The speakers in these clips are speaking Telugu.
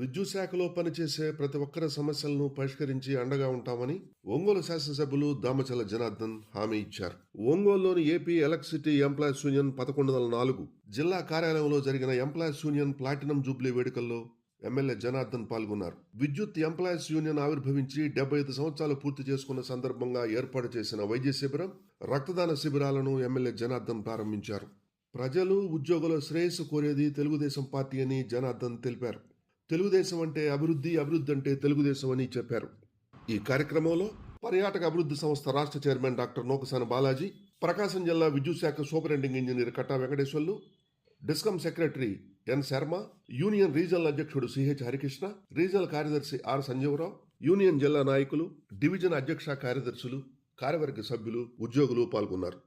విద్యుత్ శాఖలో పనిచేసే ప్రతి ఒక్కరి సమస్యలను పరిష్కరించి అండగా ఉంటామని ఒంగోలు శాసనసభ్యులు దామచల జనార్దన్ హామీ ఇచ్చారు. ఒంగోలులోని ఏపీ ఎలక్ట్రిసిటీ ఎంప్లాయీస్ యూనియన్ పదకొండు వందల నాలుగు జిల్లా కార్యాలయంలో జరిగిన ఎంప్లాయీస్ యూనియన్ ప్లాటినం జూబ్లీ వేడుకల్లో ఎమ్మెల్యే జనార్దన్ పాల్గొన్నారు. విద్యుత్ ఎంప్లాయీస్ యూనియన్ ఆవిర్భవించి డెబ్బై ఐదు సంవత్సరాలు పూర్తి చేసుకున్న సందర్భంగా ఏర్పాటు చేసిన వైద్య శిబిరం రక్తదాన శిబిరాలను ఎమ్మెల్యే జనార్దన్ ప్రారంభించారు. ప్రజలు ఉద్యోగుల శ్రేయస్సు కోరేది తెలుగుదేశం పార్టీ అని జనార్దన్ తెలిపారు. తెలుగుదేశం అంటే అభివృద్ధి అభివృద్ధి అంటే తెలుగుదేశం అని చెప్పారు. ఈ కార్యక్రమంలో పర్యాటక అభివృద్ధి సంస్థ రాష్ట్ర చైర్మన్ డాక్టర్ నోకసాన బాలాజీ ప్రకాశం జిల్లా విద్యుత్ శాఖ superintending engineer Katta Venkateswarlu discom secretary N Sharma union regional అధ్యక్షుడు సిహెచ్ హరికృష్ణ రీజనల్ కార్యదర్శి ఆర్ సంజీవరావు యూనియన్ జిల్లా నాయకులు డివిజన్ అధ్యక్ష కార్యదర్శులు కార్యవర్గ సభ్యులు ఉద్యోగులు పాల్గొన్నారు.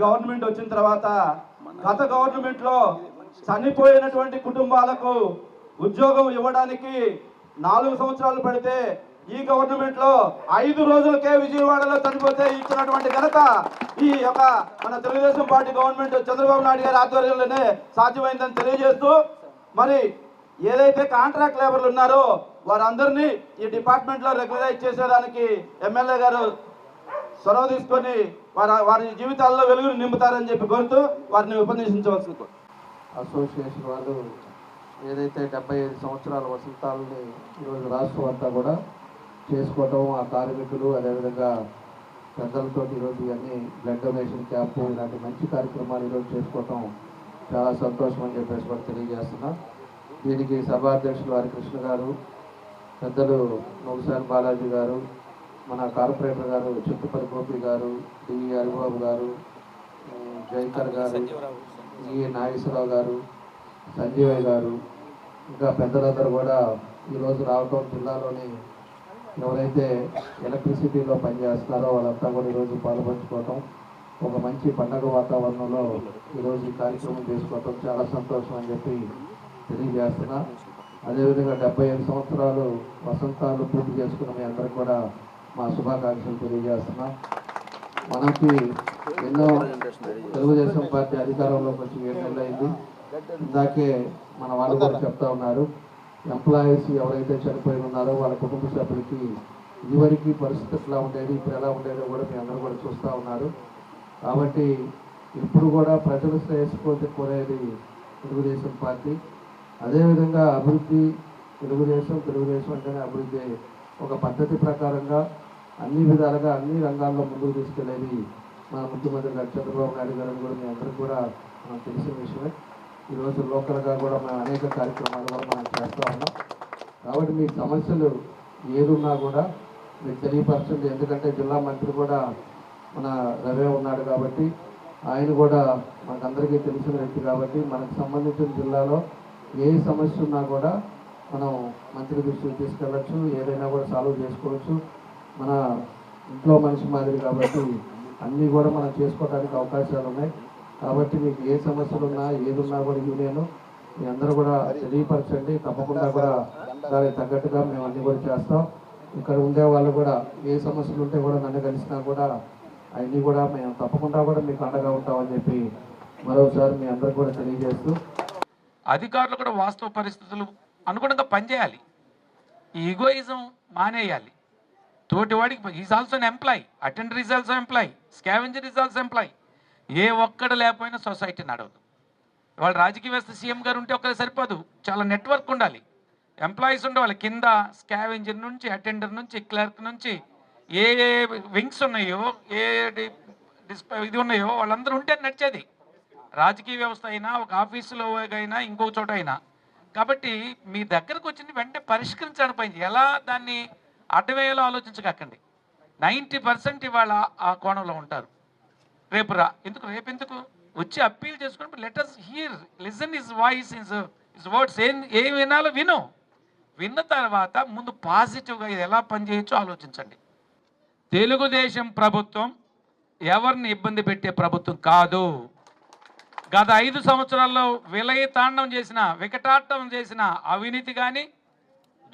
గవర్నమెంట్ వచ్చిన తర్వాత గత గవర్నమెంట్లో చనిపోయినటువంటి కుటుంబాలకు ఉద్యోగం ఇవ్వడానికి నాలుగు సంవత్సరాలు పడితే ఈ గవర్నమెంట్లో ఐదు రోజులకే విజయవాడలో చనిపోతే ఇచ్చినటువంటి ఘనత ఈ యొక్క మన తెలుగుదేశం పార్టీ గవర్నమెంట్ చంద్రబాబు నాయుడు గారి ఆధ్వర్యంలోనే సాధ్యమైందని తెలియజేస్తూ మరి ఏదైతే కాంట్రాక్ట్ లేబర్లు ఉన్నారో వారందరినీ ఈ డిపార్ట్మెంట్లో రెగ్యులరైజ్ చేసేదానికి ఎమ్మెల్యే గారు చొరవ తీసుకొని వారి వారి జీవితాల్లో వెలుగును నింపుతారని చెప్పి కోరుతూ వారిని ఉపన్యసించవలసింది అసోసియేషన్ వాళ్ళు ఏదైతే డెబ్బై ఐదు సంవత్సరాల వసంతాలని ఈరోజు రాష్ట్రం అంతా కూడా చేసుకోవటం ఆ కార్మికులు అదేవిధంగా పెద్దలతో ఈరోజు ఇవన్నీ బ్లడ్ డొనేషన్ క్యాంపు ఇలాంటి మంచి కార్యక్రమాలు ఈరోజు చేసుకోవటం చాలా సంతోషం అని చెప్పేసి కూడా తెలియజేస్తున్నా. దీనికి సభాధ్యక్షులు వారి కృష్ణ గారు పెద్దలు నొగసాని బాలాజీ గారు మన కార్పొరేటర్ గారు చింతపల్లి గోపి గారు డివి హరిబాబు గారు జైకర్ గారు ఈ. నాగేశ్వరరావు గారు సంజీవయ్య గారు ఇంకా పెద్దలందరూ కూడా ఈరోజు రావటం జిల్లాలోని ఎవరైతే ఎలక్ట్రిసిటీలో పనిచేస్తున్నారో వాళ్ళంతా కూడా ఈరోజు పాల్పంచుకోవటం ఒక మంచి పండగ వాతావరణంలో ఈరోజు ఈ కార్యక్రమం చేసుకోవటం చాలా సంతోషం అని చెప్పి తెలియజేస్తున్నా. అదేవిధంగా డెబ్బై ఐదు సంవత్సరాలు వసంతాలు పూర్తి చేసుకున్న మీ అందరికి కూడా మా శుభాకాంక్షలు తెలియజేస్తున్నాం. మనకి ఎన్నో తెలుగుదేశం పార్టీ అధికారంలోకి వచ్చి ఏడు నెలలు అయింది. ఇందాకే మన వాళ్ళు కూడా చెప్తా ఉన్నారు ఎంప్లాయీస్ ఎవరైతే చనిపోయి ఉన్నారో వాళ్ళ కుటుంబ సభ్యులకి ఇదివరకు పరిస్థితి ఎట్లా ఉండేది ఇప్పుడు ఎలా ఉండేదో కూడా మీ అందరూ కూడా చూస్తూ ఉన్నారు. కాబట్టి ఇప్పుడు కూడా ప్రజలు శ్రేయస్సు కోరేది తెలుగుదేశం పార్టీ. అదేవిధంగా అభివృద్ధి తెలుగుదేశం తెలుగుదేశం అంటేనే అభివృద్ధి ఒక పద్ధతి ప్రకారంగా అన్ని విధాలుగా అన్ని రంగాల్లో ముందుకు తీసుకెళ్ళేది మన ముఖ్యమంత్రి గారు చంద్రబాబు నాయుడు గారు కూడా మీ అందరికీ కూడా మనకు తెలిసిన విషయమే. ఈరోజు లోకల్గా కూడా మనం అనేక కార్యక్రమాలు కూడా మనం చేస్తూ ఉన్నాం. కాబట్టి మీ సమస్యలు ఏదున్నా కూడా మీకు తెలియపరచండి. ఎందుకంటే జిల్లా మంత్రి కూడా మన రవే ఉన్నాడు కాబట్టి ఆయన కూడా మనకందరికీ తెలిసిన వ్యక్తి కాబట్టి మనకు సంబంధించిన జిల్లాలో ఏ సమస్య ఉన్నా కూడా మనం మంత్రి దృష్టికి తీసుకెళ్ళచ్చు ఏదైనా కూడా సాల్వ్ చేసుకోవచ్చు. మన ఇంట్లో మనిషి మాదిరి కాబట్టి అన్నీ కూడా మనం చేసుకోవడానికి అవకాశాలు ఉన్నాయి. కాబట్టి మీకు ఏ సమస్యలు ఉన్నా ఏది ఉన్నా కూడా యూనియన్ మీ అందరూ కూడా తెలియపరచండి. తప్పకుండా కూడా దానికి తగ్గట్టుగా మేము అన్నీ కూడా చేస్తాం. ఇక్కడ ఉండే వాళ్ళు కూడా ఏ సమస్యలు ఉంటే కూడా నన్ను కలిసినా కూడా అవన్నీ కూడా మేము తప్పకుండా కూడా మీకు అండగా ఉంటామని చెప్పి మరోసారి మీ అందరికి కూడా తెలియజేస్తూ అధికారులు కూడా వాస్తవ పరిస్థితులు అనుగుణంగా పనిచేయాలి. ఈ ఈగోయిజం మానేయాలి తోటివాడికి is also employee attender is also employee scavenger is also employee ఏ ఒక్కడ లేకపోయినా సొసైటీ నడవదు. వాళ్ళ రాజకీయ వ్యవస్థ సీఎం గారు ఉంటే ఒక్కరు సరిపోదు. చాలా నెట్వర్క్ ఉండాలి. ఎంప్లాయీస్ ఉండేవాళ్ళు కింద స్కావెంజర్ నుంచి అటెండర్ నుంచి క్లర్క్ నుంచి ఏ ఏ వింగ్స్ ఉన్నాయో ఏ డి- డిస్ప ఇది ఉన్నాయో వాళ్ళందరూ ఉంటే నడిచేది. రాజకీయ వ్యవస్థ అయినా ఒక ఆఫీసులో అయినా ఇంకో చోట అయినా కాబట్టి మీ దగ్గరకు వచ్చింది వెంటనే పరిష్కరించడం పైన ఎలా దాన్ని అడ్డవేయాలో ఆలోచించకండి. నైంటీ పర్సెంట్ ఇవాళ ఆ కోణంలో ఉంటారు. రేపు రా ఎందుకు రేపు ఎందుకు? వచ్చి అప్పీల్ చేసుకుని letters here listen is voice is is words ఏం ఏం వినాలో విను. విన్న తర్వాత ముందు పాజిటివ్గా ఇది ఎలా పనిచేయచ్చో ఆలోచించండి. తెలుగుదేశం ప్రభుత్వం ఎవరిని ఇబ్బంది పెట్టే ప్రభుత్వం కాదు. గత ఐదు సంవత్సరాల్లో విలయతాండం చేసిన వికటాటం చేసిన అవినీతి కానీ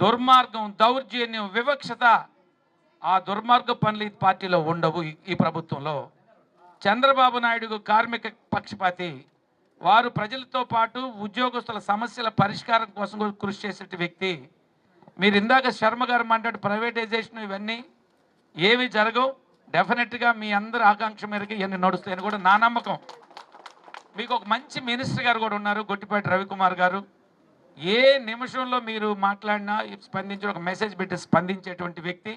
దుర్మార్గం దౌర్జన్యం వివక్షత ఆ దుర్మార్గ పనులు ఈ పార్టీలో ఉండవు ఈ- ప్రభుత్వంలో. చంద్రబాబు నాయుడు కార్మిక పక్షపాతి వారు ప్రజలతో పాటు ఉద్యోగస్తుల సమస్యల పరిష్కారం కోసం కృషి చేసే వ్యక్తి. మీరు ఇందాక శర్మ గారు మాట్లాడు ప్రైవేటైజేషన్ ఇవన్నీ ఏవి జరగవు. డెఫినెట్గా మీ అందరి ఆకాంక్ష మేరకు ఇవన్నీ నడుస్తాయని కూడా నా నమ్మకం. మీకు ఒక మంచి మినిస్టర్ గారు కూడా ఉన్నారు గొట్టిపాటి రవికుమార్ గారు. ఏ నిమిషంలో మీరు మాట్లాడినా స్పందించి ఒక మెసేజ్ పెట్టి స్పందించేటువంటి వ్యక్తి.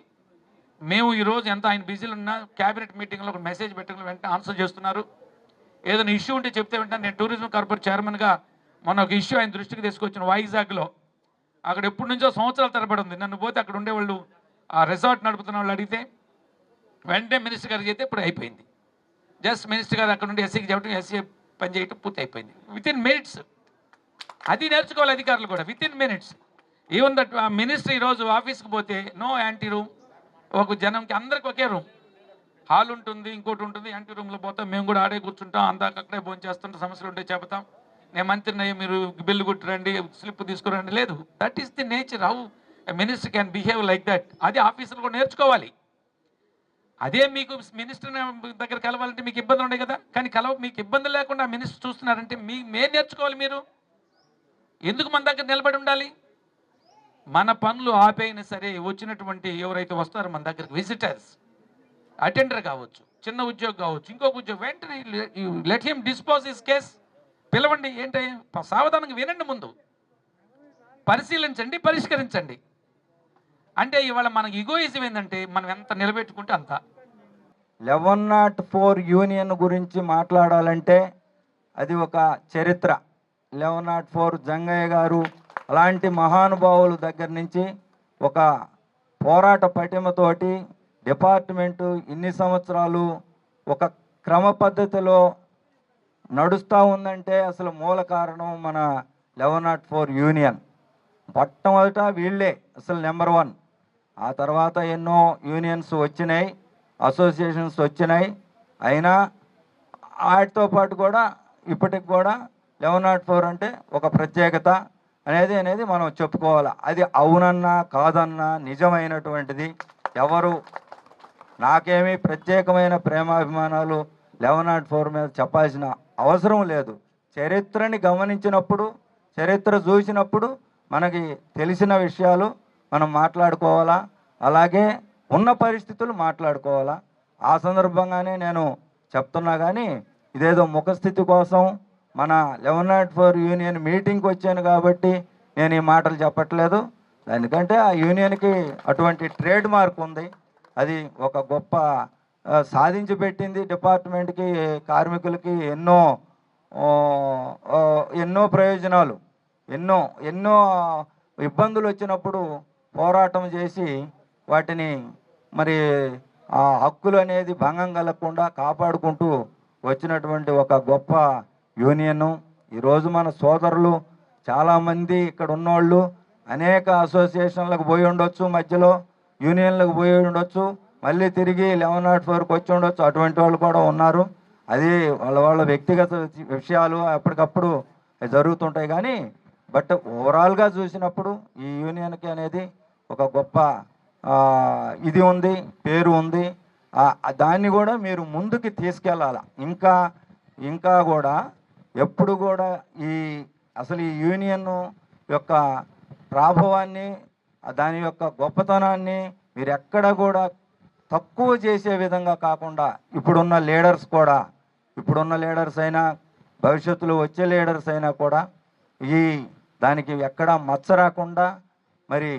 మేము ఈరోజు ఎంత ఆయన బిజీలు ఉన్నా క్యాబినెట్ మీటింగ్లో ఒక మెసేజ్ పెట్టడం వెంటనే ఆన్సర్ చేస్తున్నారు. ఏదైనా ఇష్యూ ఉంటే చెప్తే వెంటనే నేను టూరిజం కార్పొరేట్ చైర్మన్గా మొన్న ఒక ఇష్యూ ఆయన దృష్టికి తీసుకొచ్చిన వైజాగ్లో. అక్కడ ఎప్పటి నుంచో సంవత్సరాల తరబడి ఉంది. నన్ను పోతే అక్కడ ఉండేవాళ్ళు ఆ రిసార్ట్ నడుపుతున్న వాళ్ళు అడిగితే వెంటనే మినిస్టర్ గారికి అయితే ఇప్పుడు అయిపోయింది. జస్ట్ మినిస్టర్ గారు అక్కడ నుండి ఎస్సీకి చెప్పడం ఎస్సీ పని చేయటం పూర్తి అయిపోయింది విత్ ఇన్ మినిట్స్ అది నేర్చుకోవాలి అధికారులు కూడా. With in minutes even that minister ఈరోజు ఆఫీస్కి పోతే నో యాంటీ రూమ్ ఒక జనంకి అందరికి ఒకే రూమ్ హాల్ ఉంటుంది ఇంకోటి ఉంటుంది యాంటీ రూమ్లో పోతాం. మేము కూడా ఆడే కూర్చుంటాం అందాక అక్కడే భోజనం చేస్తుంటే సమస్యలు ఉంటే చెబుతాం. నేను మంత్రిని మీరు బిల్లు కొట్టిరండి స్లిప్ తీసుకురండి. లేదు. That is the nature how minister can behave like that అది ఆఫీసులు కూడా నేర్చుకోవాలి. అదే మీకు మినిస్టర్ దగ్గర కలవాలంటే మీకు ఇబ్బంది ఉండే కదా? కానీ కలవ మీకు ఇబ్బంది లేకుండా మినిస్టర్ చూస్తున్నారంటే మీ మేము నేర్చుకోవాలి మీరు. ఎందుకు మన దగ్గర నిలబడి ఉండాలి? మన పనులు ఆపైనా సరే వచ్చినటువంటి ఎవరైతే వస్తారో మన దగ్గరకు విజిటర్స్ అటెండర్ కావచ్చు చిన్న ఉద్యోగం కావచ్చు ఇంకొక ఉద్యోగం వెంటనే let him dispose is case పిలవండి ఏంటి? సావధానంగా వినండి ముందు. పరిశీలించండి పరిష్కరించండి. అంటే ఇవాళ మనకి ఇగోయిజం ఏంటంటే మనం ఎంత నిలబెట్టుకుంటే అంత. లెవెన్ నాట్ ఫోర్ యూనియన్ గురించి మాట్లాడాలంటే అది ఒక చరిత్ర. లెవెన్ నాట్ ఫోర్ జంగయ్య గారు అలాంటి మహానుభావుల దగ్గర నుంచి ఒక పోరాట పటిమతోటి డిపార్ట్మెంటు ఇన్ని సంవత్సరాలు ఒక క్రమ పద్ధతిలో నడుస్తూ ఉందంటే అసలు మూల కారణం మన లెవెన్ నాట్ ఫోర్ యూనియన్ మొట్టమొదట వీళ్ళే అసలు నెంబర్ వన్ ఆ తర్వాత ఎన్నో యూనియన్స్ వచ్చినాయి అసోసియేషన్స్ వచ్చినాయి. అయినా వాటితో పాటు కూడా ఇప్పటికి కూడా లెవెన్ నాట్ ఫోర్ అంటే ఒక ప్రత్యేకత అనేది అనేది మనం చెప్పుకోవాలి. అది అవునన్నా కాదన్నా నిజమైనటువంటిది. ఎవరు నాకేమీ ప్రత్యేకమైన ప్రేమాభిమానాలు లెవెన్ నాట్ ఫోర్ మీద చెప్పాల్సిన అవసరం లేదు. చరిత్రని గమనించినప్పుడు చరిత్ర చూసినప్పుడు మనకి తెలిసిన విషయాలు మనం మాట్లాడుకోవాలా? అలాగే ఉన్న పరిస్థితులు మాట్లాడుకోవాలా? ఆ సందర్భంగానే నేను చెప్తున్నా కానీ ఇదేదో ముఖస్థితి కోసం మన లెవెన్ నాట్ ఫోర్ యూనియన్ మీటింగ్కి వచ్చాను కాబట్టి నేను ఈ మాటలు చెప్పట్లేదు. ఎందుకంటే ఆ యూనియన్కి అటువంటి ట్రేడ్ మార్క్ ఉంది. అది ఒక గొప్ప సాధించి పెట్టింది డిపార్ట్మెంట్కి కార్మికులకి ఎన్నో ఎన్నో ప్రయోజనాలు ఎన్నో ఎన్నో ఇబ్బందులు వచ్చినప్పుడు పోరాటం చేసి వాటిని మరి ఆ హక్కులు అనేది భంగం కలగకుండా కాపాడుకుంటూ వచ్చినటువంటి ఒక గొప్ప యూనియన్. ఈరోజు మన సోదరులు చాలామంది ఇక్కడ ఉన్నోళ్ళు అనేక అసోసియేషన్లకు పోయి ఉండొచ్చు మధ్యలో యూనియన్లకు పోయి ఉండొచ్చు మళ్ళీ తిరిగి లెవెన్ నాట్ ఫోర్కి వచ్చి ఉండొచ్చు అటువంటి వాళ్ళు కూడా ఉన్నారు. అది వాళ్ళ వాళ్ళ వ్యక్తిగత విషయాలు అప్పటికప్పుడు జరుగుతుంటాయి. కానీ బట్ ఓవరాల్గా చూసినప్పుడు ఈ యూనియన్కి అనేది ఒక గొప్ప ఇది ఉంది పేరు ఉంది. దాన్ని కూడా మీరు ముందుకు తీసుకెళ్ళాలి? ఇంకా ఇంకా కూడా ఎప్పుడు కూడా ఈ అసలు ఈ యూనియన్ యొక్క ప్రాభవాన్ని దాని యొక్క గొప్పతనాన్ని మీరు ఎక్కడ కూడా తక్కువ చేసే విధంగా కాకుండా ఇప్పుడున్న లీడర్స్ కూడా ఇప్పుడున్న లీడర్స్ అయినా భవిష్యత్తులో వచ్చే లీడర్స్ అయినా కూడా ఈ దానికి ఎక్కడా మచ్చ రాకుండా మరి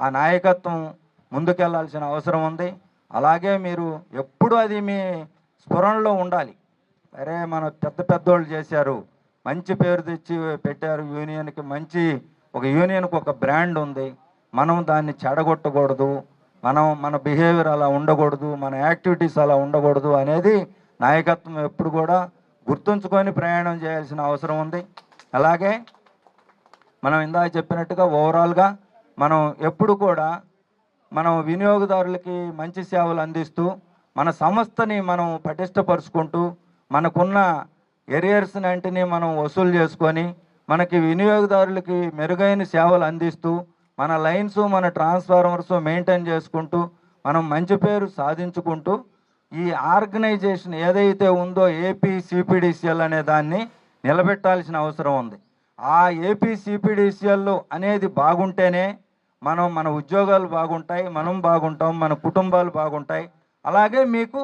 ఆ నాయకత్వం ముందుకెళ్ళాల్సిన అవసరం ఉంది. అలాగే మీరు ఎప్పుడు అది మీ స్ఫురణలో ఉండాలి. అరే మన పెద్ద పెద్దోళ్ళు చేశారు. మంచి పేరు తెచ్చి పెట్టారు యూనియన్కి. మంచి ఒక యూనియన్కి ఒక బ్రాండ్ ఉంది. మనం దాన్ని చెడగొట్టకూడదు. మనం మన బిహేవియర్ అలా ఉండకూడదు. మన యాక్టివిటీస్ అలా ఉండకూడదు అనేది నాయకత్వం ఎప్పుడు కూడా గుర్తుంచుకొని ప్రయాణం చేయాల్సిన అవసరం ఉంది. అలాగే మనం ఇందాక చెప్పినట్టుగా ఓవరాల్గా మనం ఎప్పుడు కూడా మనం వినియోగదారులకి మంచి సేవలు అందిస్తూ మన సంస్థని మనం పటిష్టపరుచుకుంటూ మనకున్న ఎరియర్స్ అంటిని మనం వసూలు చేసుకొని మనకి వినియోగదారులకి మెరుగైన సేవలు అందిస్తూ మన లైన్స్ మన ట్రాన్స్ఫార్మర్స్ మెయింటైన్ చేసుకుంటూ మనం మంచి పేరు సాధించుకుంటూ ఈ ఆర్గనైజేషన్ ఏదైతే ఉందో ఏపీ సిపిడిసిఎల్ అనే దాన్ని నిలబెట్టాల్సిన అవసరం ఉంది. ఆ ఏపీ సిపిడిసిఎల్ అనేది బాగుంటేనే మనం మన ఉద్యోగాలు బాగుంటాయి మనం బాగుంటాం మన కుటుంబాలు బాగుంటాయి. అలాగే మీకు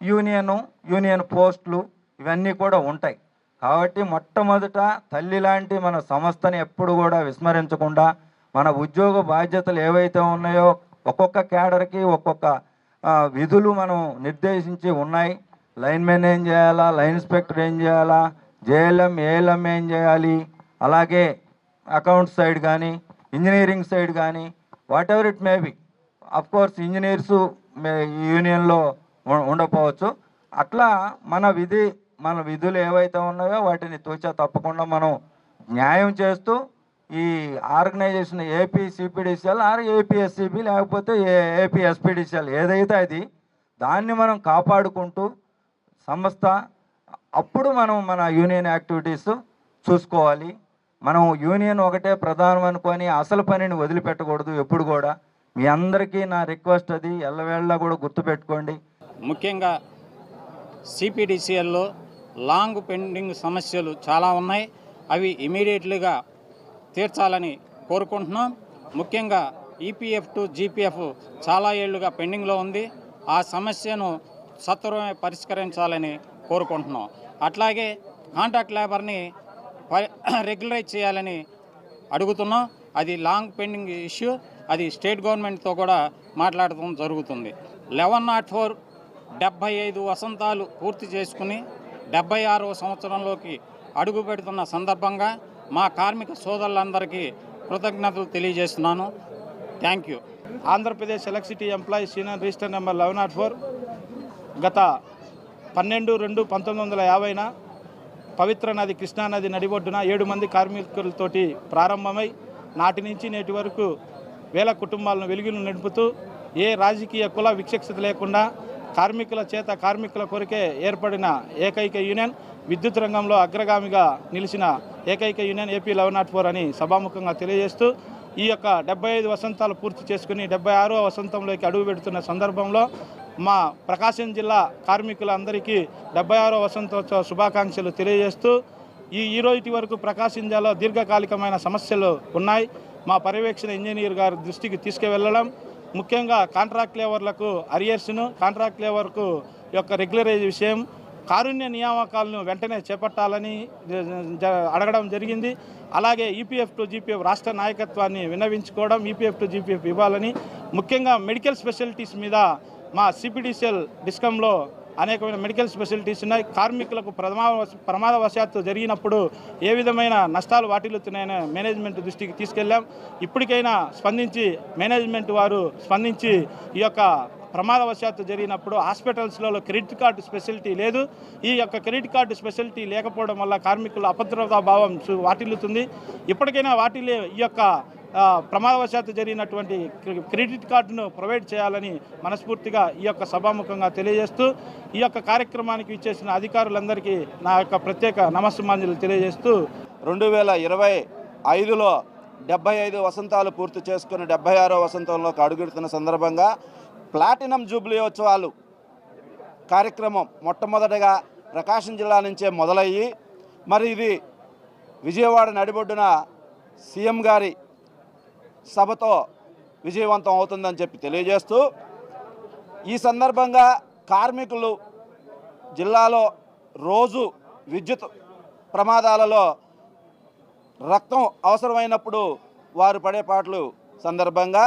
యూనియను యూనియన్ పోస్టులు ఇవన్నీ కూడా ఉంటాయి. కాబట్టి మొట్టమొదట తల్లి లాంటి మన సంస్థని ఎప్పుడు కూడా విస్మరించకుండా మన ఉద్యోగ బాధ్యతలు ఏవైతే ఉన్నాయో ఒక్కొక్క క్యాడర్కి ఒక్కొక్క విధులు మనం నిర్దేశించి ఉన్నాయి. లైన్మెన్ ఏం చేయాలా లైన్ ఇన్స్పెక్టర్ ఏం చేయాలా జేఎల్ఎం ఏఎల్ఎం ఏం చేయాలి అలాగే అకౌంట్ సైడ్ కానీ ఇంజనీరింగ్ సైడ్ కానీ whatever it may be of course engineers యూనియన్లో ఉండకపోవచ్చు. అట్లా మన విధి మన విధులు ఏవైతే ఉన్నాయో వాటిని తూచా తప్పకుండా మనం న్యాయం చేస్తూ ఈ organisation AP CPDCL or APSCB లేకపోతే ఏ ఏపీ ఎస్పీడిసిఎల్ ఏదైతే అది దాన్ని మనం కాపాడుకుంటూ సంస్థ అప్పుడు మనం మన యూనియన్ యాక్టివిటీస్ చూసుకోవాలి. మనం యూనియన్ ఒకటే ప్రధానం అనుకొని అసలు పనిని వదిలిపెట్టకూడదు ఎప్పుడు కూడా. మీ అందరికీ నా రిక్వెస్ట్ అది ఎల్లవేళ్ళ కూడా గుర్తుపెట్టుకోండి ముఖ్యంగా సిపిడిసిఎల్లో లాంగ్ పెండింగ్ సమస్యలు చాలా ఉన్నాయి. అవి ఇమీడియట్లీగా తీర్చాలని కోరుకుంటున్నాం. ముఖ్యంగా ఈపీఎఫ్ టు జీపీఎఫ్ చాలా ఏళ్ళుగా పెండింగ్లో ఉంది. ఆ సమస్యను సత్వరమే పరిష్కరించాలని కోరుకుంటున్నాం. అట్లాగే కాంట్రాక్ట్ లేబర్ని రెగ్యులరైజ్ చేయాలని అడుగుతున్నాం. అది లాంగ్ పెండింగ్ ఇష్యూ. అది స్టేట్ గవర్నమెంట్తో కూడా మాట్లాడటం జరుగుతుంది. లెవెన్ నాట్ ఫోర్ డెబ్భై ఐదు వసంతాలు పూర్తి చేసుకుని డెబ్భై ఆరవ సంవత్సరంలోకి అడుగు పెడుతున్న సందర్భంగా మా కార్మిక సోదరులందరికీ కృతజ్ఞతలు తెలియజేస్తున్నాను. Thank you. Andhra Pradesh electricity employees union register number eleven nought four గత పన్నెండు రెండు పంతొమ్మిది వందల యాభైన పవిత్ర నది కృష్ణానది నడిబొడ్డున ఏడు మంది కార్మికులతోటి ప్రారంభమై నాటి నుంచి నేటి వరకు వేల కుటుంబాలను వెలుగులు నడుపుతూ ఏ రాజకీయ కుల విక్షక్షత లేకుండా కార్మికుల చేత కార్మికుల కొరకే ఏర్పడిన ఏకైక యూనియన్ విద్యుత్ రంగంలో అగ్రగామిగా నిలిచిన ఏకైక union AP eleven nought four అని సభాముఖంగా తెలియజేస్తూ ఈ యొక్క డెబ్బై ఐదు వసంతాలు పూర్తి చేసుకుని డెబ్బై ఆరో వసంతంలోకి అడుగు పెడుతున్న సందర్భంలో మా ప్రకాశం జిల్లా కార్మికులందరికీ డెబ్బై ఆరో వసంతోత్సవ శుభాకాంక్షలు తెలియజేస్తూ ఈ ఈరోజు వరకు ప్రకాశం జిల్లాలో దీర్ఘకాలికమైన సమస్యలు ఉన్నాయి. మా పర్యవేక్షణ ఇంజనీర్ గారి దృష్టికి తీసుకువెళ్ళడం ముఖ్యంగా కాంట్రాక్ట్ లేబర్లకు అరియర్స్ను కాంట్రాక్ట్ లేబర్కు యొక్క రెగ్యులరైజ్ విషయం కారుణ్య నియామకాలను వెంటనే చేపట్టాలని అడగడం జరిగింది. అలాగే ఈపీఎఫ్ టు జీపీఎఫ్ రాష్ట్ర నాయకత్వాన్ని విన్నవించుకోవడం ఈపీఎఫ్ టు జీపీఎఫ్ ఇవ్వాలని ముఖ్యంగా మెడికల్ స్పెషాలిటీస్ మీద మా సిపిడిసిఎల్ డిస్కంలో అనేకమైన మెడికల్ స్పెషాలిటీస్ ఉన్నాయి. కార్మికులకు ప్రమాద ప్రమాదవశాత్తు జరిగినప్పుడు ఏ విధమైన నష్టాలు వాటిల్లుతున్నాయని మేనేజ్మెంట్ దృష్టికి తీసుకెళ్ళాం. ఇప్పటికైనా స్పందించి మేనేజ్మెంట్ వారు స్పందించి ఈ యొక్క ప్రమాదవశాత్తు జరిగినప్పుడు హాస్పిటల్స్లో క్రెడిట్ కార్డు స్పెషాలిటీ లేదు. ఈ యొక్క క్రెడిట్ కార్డు స్పెషాలిటీ లేకపోవడం వల్ల కార్మికులు అభద్రతా భావం వాటిల్లుతుంది. ఇప్పటికైనా వాటిల్లే ఈ యొక్క ప్రమాదవశాత్తు జరిగినటువంటి క్రెడిట్ కార్డును ప్రొవైడ్ చేయాలని మనస్ఫూర్తిగా ఈ యొక్క సభాముఖంగా తెలియజేస్తూ ఈ యొక్క కార్యక్రమానికి ఇచ్చేసిన అధికారులందరికీ నా యొక్క ప్రత్యేక నమస్సుమాంజలు తెలియజేస్తూ రెండు వేల ఇరవై ఐదులో డెబ్బై ఐదు వసంతాలు పూర్తి చేసుకుని డెబ్బై ఆరో వసంతంలోకి అడుగుడుతున్న సందర్భంగా ప్లాటినం జూబ్లీ ఉత్సవాలు కార్యక్రమం మొట్టమొదటగా ప్రకాశం జిల్లా నుంచే మొదలయ్యి మరి ఇది విజయవాడ నడిబొడ్డున సీఎం గారి సభతో విజయవంతం అవుతుందని చెప్పి తెలియజేస్తూ ఈ సందర్భంగా కార్మికులు జిల్లాలో రోజు విద్యుత్ ప్రమాదాలలో రక్తం అవసరమైనప్పుడు వారు పడే పాటలు సందర్భంగా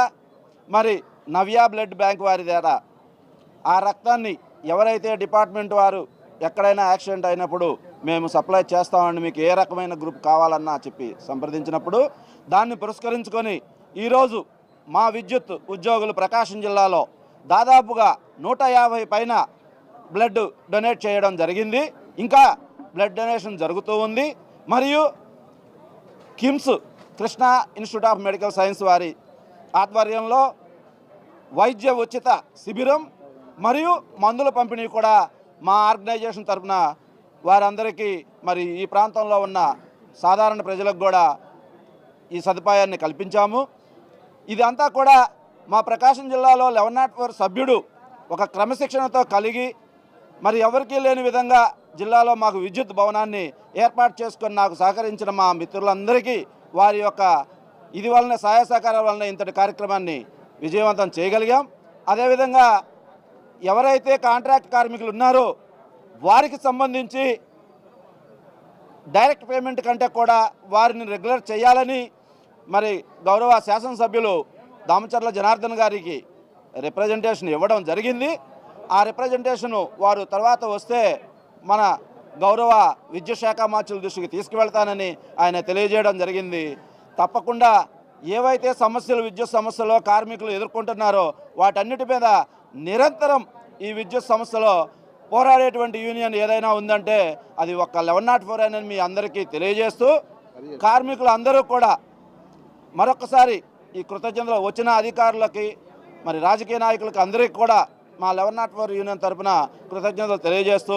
మరి నవ్యా బ్లడ్ బ్యాంక్ వారి ద్వారా. ఆ రక్తాన్ని ఎవరైతే డిపార్ట్మెంట్ వారు ఎక్కడైనా యాక్సిడెంట్ అయినప్పుడు మేము సప్లై చేస్తామండి మీకు ఏ రకమైన గ్రూప్ కావాలన్నా చెప్పి సంప్రదించినప్పుడు దాన్ని పురస్కరించుకొని ఈరోజు మా విద్యుత్ ఉద్యోగులు ప్రకాశం జిల్లాలో దాదాపుగా నూట యాభై పైన బ్లడ్ డొనేట్ చేయడం జరిగింది. ఇంకా బ్లడ్ డొనేషన్ జరుగుతూ ఉంది. మరియు KIMS Krishna institute of medical science వారి ఆధ్వర్యంలో వైద్య ఉచిత శిబిరం మరియు మందుల పంపిణీ కూడా మా ఆర్గనైజేషన్ తరఫున వారందరికీ మరి ఈ ప్రాంతంలో ఉన్న సాధారణ ప్రజలకు కూడా ఈ సదుపాయాన్ని కల్పించాము. ఇదంతా కూడా మా ప్రకాశం జిల్లాలో లెవెన్ నాట్ ఫోర్ సభ్యుడు ఒక క్రమశిక్షణతో కలిగి మరి ఎవరికీ లేని విధంగా జిల్లాలో మాకు విద్యుత్ భవనాన్ని ఏర్పాటు చేసుకొని నాకు సహకరించిన మా మిత్రులందరికీ వారి యొక్క ఇది వలన సహాయ సహకారాల వలన ఇంతటి కార్యక్రమాన్ని విజయవంతం చేయగలిగాం. అదేవిధంగా ఎవరైతే కాంట్రాక్ట్ కార్మికులు ఉన్నారో వారికి సంబంధించి డైరెక్ట్ పేమెంట్ కంటే కూడా వారిని రెగ్యులర్ చేయాలని మరి గౌరవ శాసనసభ్యులు దామచర్ల జనార్దన్ గారికి రిప్రజెంటేషన్ ఇవ్వడం జరిగింది. ఆ రిప్రజెంటేషను వారు తర్వాత వస్తే మన గౌరవ విద్యుత్ శాఖ మార్చుల దృష్టికి తీసుకువెళ్తానని ఆయన తెలియజేయడం జరిగింది. తప్పకుండా ఏవైతే సమస్యలు విద్యుత్ సమస్యలో కార్మికులు ఎదుర్కొంటున్నారో వాటన్నిటి మీద నిరంతరం ఈ విద్యుత్ సమస్యలో పోరాడేటువంటి యూనియన్ ఏదైనా ఉందంటే అది ఒక లెవెన్ నాట్ ఫోర్ అని మీ అందరికీ తెలియజేస్తూ కార్మికులు అందరూ కూడా మరొకసారి ఈ కృతజ్ఞతలు వచ్చిన అధికారులకి మరి రాజకీయ నాయకులకి అందరికీ కూడా మా లెవెన్ నాట్ ఫోర్ యూనియన్ తరపున కృతజ్ఞతలు తెలియజేస్తూ